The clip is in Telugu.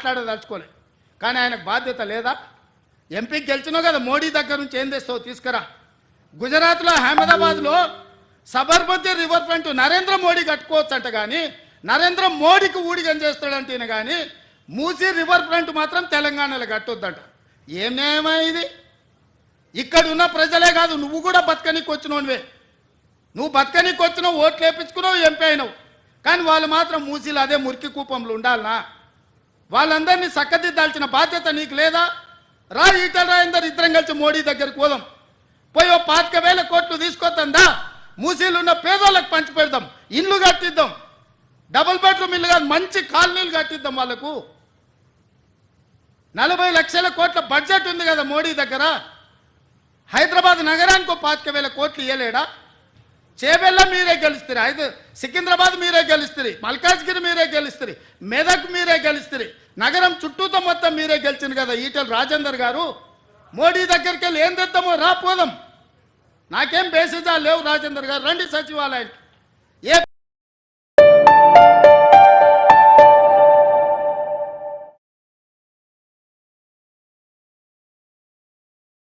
మాట్లాడదలుచుకోలే కానీ ఆయనకు బాధ్యత లేదా? ఎంపీకి గెలిచినావు కదా మోడీ దగ్గర నుంచి ఏం తెస్తావు? తీసుకురా. గుజరాత్లో అహ్మదాబాద్లో సబర్మతి రివర్ ఫ్రంట్ నరేంద్ర మోడీ కట్టుకోవచ్చు అంట కానీ నరేంద్ర మోడీకి ఊడిగం చేస్తాడంటే కానీ మూసీ రివర్ ఫ్రంట్ మాత్రం తెలంగాణలో కట్టొద్దంట. ఏం న్యాయమా ఇది? ఇక్కడ ఉన్న ప్రజలే కాదు నువ్వు కూడా బతకనికి వచ్చినవే నువ్వు బతకనికి వచ్చినావు ఓట్లు వేపించుకున్నావు ఎంపీ అయినావు. కానీ వాళ్ళు మాత్రం మూసీలు అదే మురికి కూపంలో ఉండాలనా? వాళ్ళందరినీ చక్కదిద్దాల్సిన బాధ్యత నీకు లేదా? రా ఈటల రాయందరు ఇద్దరం కలిసి మోడీ దగ్గరికి పోదాం. పోయి ఓ పాతిక వేల కోట్లు తీసుకొద్దా మూసీలు ఉన్న పేదోళ్ళకి పంచి పెడదాం ఇల్లు కట్టిద్దాం. డబుల్ బెడ్రూమ్ ఇల్లు కాదు మంచి కాలనీలు కట్టిద్దాం వాళ్ళకు. నలభై లక్షల కోట్ల బడ్జెట్ ఉంది కదా మోడీ దగ్గర. హైదరాబాద్ నగరానికి ఒక పాతిక వేల కోట్లు ఇవ్వలేడా చేబెల్ల మీరే గెలుస్తారు అయితే సికింద్రాబాద్ మీరే గెలుస్తారు మల్కాజ్గిరి మీరే గెలుస్తారు మెదక్ మీరే గెలుస్తారు నగరం చుట్టూతో మొత్తం మీరే గెలిచింది కదా. ఈటల రాజేందర్ గారు మోడీ దగ్గరికి వెళ్ళి ఏం తెద్దామో రా పోదాం. నాకేం బేసిజాలు లేవు రాజేందర్ గారు. రండి సచివాలయానికి